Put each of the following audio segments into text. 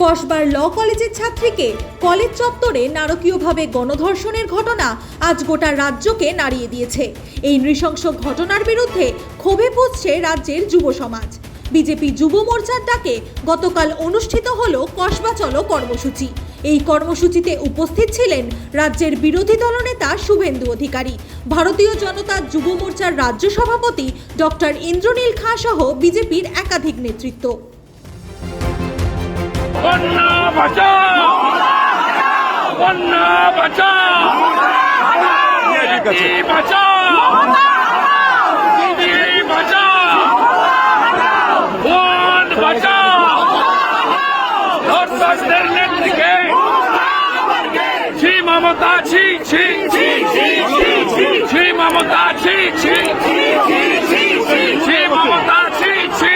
কসবার ল কলেজের ছাত্রীকে কলেজ চত্বরে নারকীয়ভাবে গণধর্ষণের ঘটনা আজ গোটা রাজ্যকে নাড়িয়ে দিয়েছে। এই নৃশংস ঘটনার বিরুদ্ধে ক্ষোভে পড়ছে রাজ্যের যুব সমাজ। বিজেপি যুব মোর্চার ডাকে গতকাল অনুষ্ঠিত হল কসবা চলো কর্মসূচি। এই কর্মসূচিতে উপস্থিত ছিলেন রাজ্যের বিরোধী দলনেতা শুভেন্দু অধিকারী ভারতীয় জনতা যুব মোর্চার রাজ্য সভাপতি ডক্টর ইন্দ্রনীল খাঁ সহ বিজেপির একাধিক নেতৃত্ব। বন্যা বাঁচাও! মমতা ছি ছি ছি ছি ছি ছি ছি মমতা ছি ছি ছি ছি ছি ছি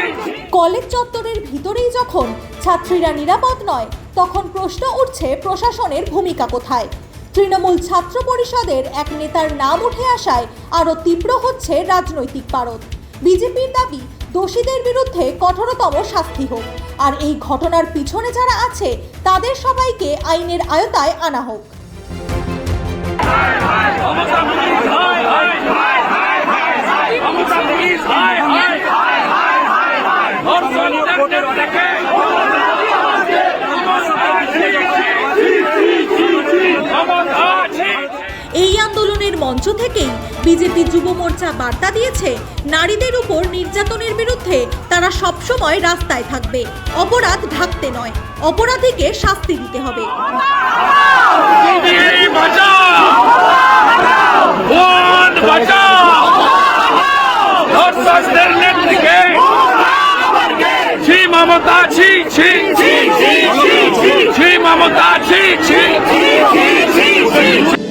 কলেজ চত্বরের ভিতরেই যখন ছাত্রীরা নিরাপদ নয় তখন প্রশ্ন উঠছে প্রশাসনের ভূমিকা কোথায় তৃণমূল ছাত্র পরিষদের এক নেতার নাম উঠে আসায় আরও তীব্র হচ্ছে রাজনৈতিক পারদ বিজেপির দাবি দোষীদের বিরুদ্ধে কঠোরতম শাস্তি হোক আর এই ঘটনার পিছনে যারা আছে তাদের সবাইকে আইনের আয়তায় আনা হোক এই আন্দোলনের মঞ্চ থেকেই বিজেপি যুব মোর্চা বার্তা দিয়েছে, নারীদের উপর নির্যাতনের বিরুদ্ধে তারা সবসময় রাস্তায় থাকবে। অপরাধ ঢাকতে নয়, অপরাধীকে শাস্তি দিতে হবে। বন বাঁচাও ধর্ষকদের নেত্রীকে ছি মমতা ছি ছি ছি ছি ছি ছি ছি